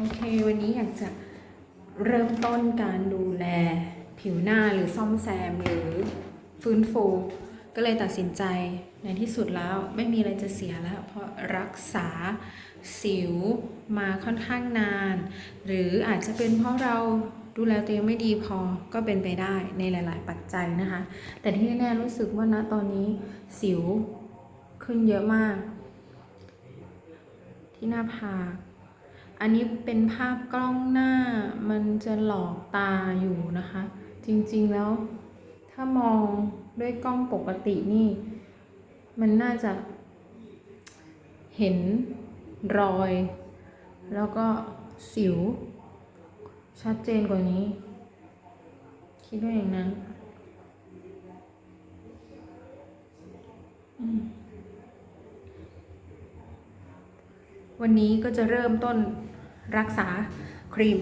โอเค วันนี้อยากจะเริ่มต้นการดูแลผิวหน้าหรือซ่อมแซมหรือฟื้นฟู ก็เลยตัดสินใจในที่สุดแล้วไม่มีอะไรจะเสียแล้ว เพราะรักษาสิวมาค่อนข้างนาน หรืออาจจะเป็นเพราะเราดูแลตัวเองไม่ดีพอก็เป็นไปได้ในหลาย ๆ ปัจจัยนะคะ แต่ที่แน่รู้สึกว่าณตอนนี้สิวขึ้นเยอะมาก ที่หน้าผาก อันนี้เป็นภาพกล้องหน้ามันจะหลอกตาอยู่นะคะ จริงๆแล้วถ้ามองด้วยกล้องปกตินี่ มันน่าจะเห็นรอย แล้วก็สิว ชัดเจนกว่านี้ คิดว่าอย่างนั้นวันนี้ก็จะเริ่มต้น รักษาครีม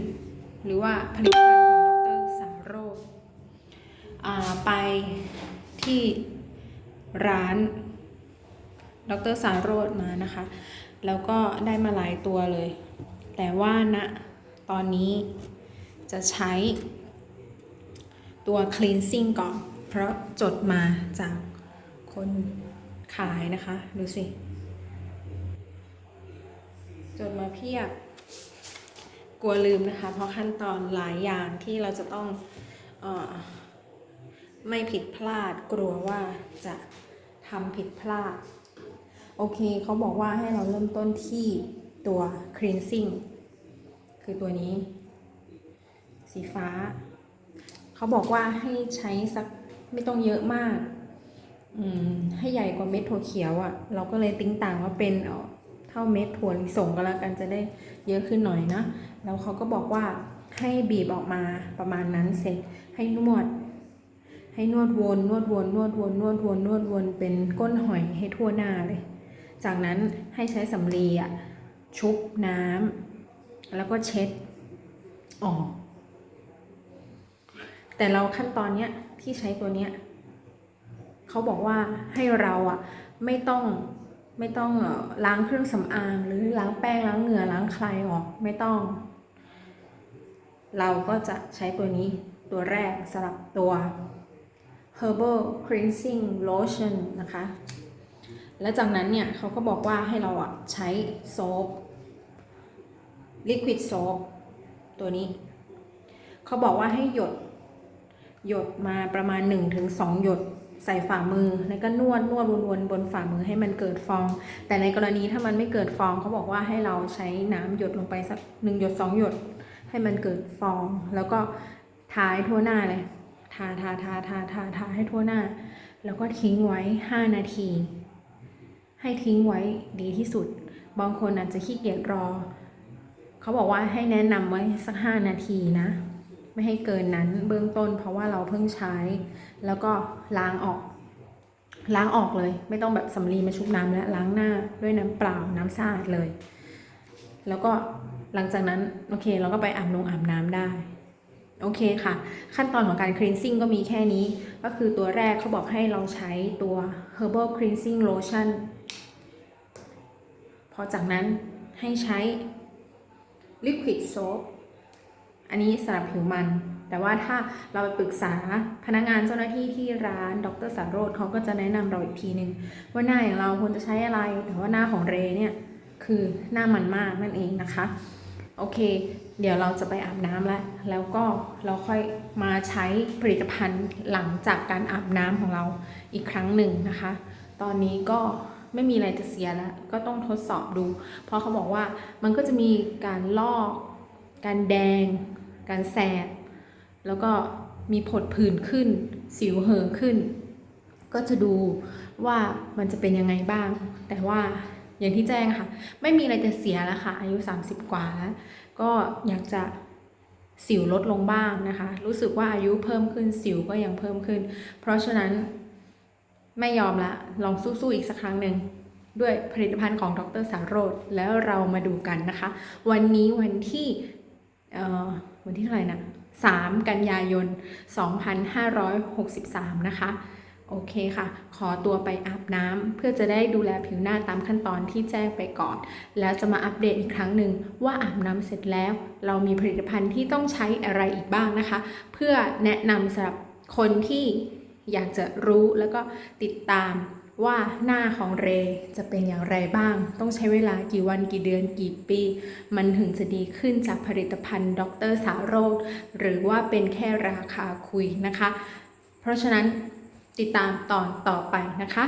หรือว่าผลิตภัณฑ์ของดรสารโรจน์อ่าไปที่ร้านดรสารโรจน์มานะคะ แล้วก็ได้มาหลายตัวเลย แต่ว่าณตอนนี้จะใช้ตัว cleansing ก่อน เพราะจดมาจากคนขายนะคะ ดูสิ จดมาเพียบ ลัวลืมนะคะ เพราะขั้นตอนหลายอย่างที่เราจะต้องออไม่ผิดพลาดกลัวว่าจะทำผิดพลาด โอเคเขาบอกว่าให้เราเริ่มต้นที่ตัว cleansing คือตัวนี้ สีฟ้า เขาบอกว่าให้ใช้สักไม่ต้องเยอะมากอืมให้ใหญ่กว่าเม็ดถั่วเขียวอะ่ะ เราก็เลยติ้งต่างว่าเป็น ท่าเม็ดถั่วลิสงก็แล้วกันจะได้เยอะขึ้นหน่อยนะ แล้วเขาก็บอกว่าให้บีบออกมาประมาณนั้นเสร็จให้นวด ให้นวดวนนวดวนนวดวนนวดวนนวดวนเป็นก้นหอยให้ทั่วหน้าเลย จากนั้นให้ใช้สำลีอะชุบน้ำแล้วก็เช็ดออก แต่เราขั้นตอนเนี้ยที่ใช้ตัวเนี้ยเขาบอกว่าให้เราอะไม่ต้อง ไม่ต้องเอ่อล้างเครื่องสำอางหรือล้างแป้งล้างเหงื่อล้างใครออกไม่ต้อง เราก็จะใช้ตัวนี้ตัวแรกสำหรับตัว herbal cleansing lotion นะคะ แล้วจากนั้นเนี่ยเขาก็บอกว่าให้เราอะใช้โซฟ liquid soap ตัวนี้ เขาบอกว่าให้หยด หยดมาประมาณ 1-2 หยด ใส่ฝ่ามือแล้วก็นวดนวดวนๆบนฝ่ามือให้มันเกิดฟอง แต่ในกรณีถ้ามันไม่เกิดฟองเขาบอกว่าให้เราใช้น้ำหยดลงไปสักหนึ่งหยดสองหยด ให้มันเกิดฟอง แล้วก็ทาให้ทั่วหน้าเลยทาทาทาทาทาทาให้ทั่วหน้า แล้วก็ทิ้งไว้ 5 นาที ให้ทิ้งไว้ดีที่สุด บางคนอาจจะขี้เกียจรอ เขาบอกว่าให้แนะนำไว้สัก 5 นาทีนะ ไม่ให้เกินนั้นเบื้องต้น เพราะว่าเราเพิ่งใช้ แล้วก็ล้างออก ล้างออกเลย ไม่ต้องแบบสำลีมาชุบน้ำแล้วล้างหน้าด้วยน้ำเปล่าน้ำสะอาดเลย แล้วก็หลังจากนั้นโอเค เราก็ไปอาบนงอาบน้ำได้โอเคค่ะ ขั้นตอนของการ cleansing ก็มีแค่นี้ ก็คือตัวแรกเขาบอกให้เราใช้ตัว herbal cleansing lotion พอจากนั้นให้ใช้ liquid soap อันนี้สำหรับผิวมัน แต่ว่าถ้าเราไปปรึกษาพนักงานเจ้าหน้าที่ที่ร้านดรสารโรธเขาก็จะแนะนำเราอีกทีหนึ่งว่าหน้าอย่างเราควรจะใช้อะไร แต่ว่าหน้าของเรเนี่ยคือหน้ามันมากนั่นเองนะคะ โอเค เดี๋ยวเราจะไปอาบน้ำแล้ว แล้วก็เราค่อยมาใช้ผลิตภัณฑ์หลังจากการอาบน้ำของเราอีกครั้งหนึ่งนะคะ ตอนนี้ก็ไม่มีอะไรจะเสียแล้ว ก็ต้องทดสอบดู เพราะเขาบอกว่ามันก็จะมีการลอก การแดง การแสบ แล้วก็มีผดผื่นขึ้น สิวเห่อขึ้น ก็จะดูว่ามันจะเป็นยังไงบ้าง แต่ว่าอย่างที่แจ้งค่ะ ไม่มีอะไรจะเสียแล้วค่ะ อายุ 30 กว่าแล้ว ก็อยากจะสิวลดลงบ้างนะคะ รู้สึกว่าอายุเพิ่มขึ้นสิวก็ยังเพิ่มขึ้น เพราะฉะนั้นไม่ยอมละ ลองสู้ๆอีกสักครั้งหนึ่งด้วยผลิตภัณฑ์ของดรสารโรธแล้วเรามาดูกันนะคะ วันนี้วันที่ วันที่เท่าไหร่นะ3 กันยายน 2563 นะคะ โอเคค่ะ ขอตัวไปอาบน้ำเพื่อจะได้ดูแลผิวหน้าตามขั้นตอนที่แจ้งไปก่อน แล้วจะมาอัปเดตอีกครั้งหนึ่งว่าอาบน้ำเสร็จแล้ว เรามีผลิตภัณฑ์ที่ต้องใช้อะไรอีกบ้างนะคะ เพื่อแนะนำสำหรับคนที่อยากจะรู้แล้วก็ติดตาม ว่าหน้าของเรจะเป็นอย่างไรบ้าง ต้องใช้เวลากี่วันกี่เดือนกี่ปี มันถึงจะดีขึ้นจากผลิตภัณฑ์ดรสารโรธหรือว่าเป็นแค่ราคาคุยนะคะ เพราะฉะนั้นติดตามตอนต่อไปนะคะ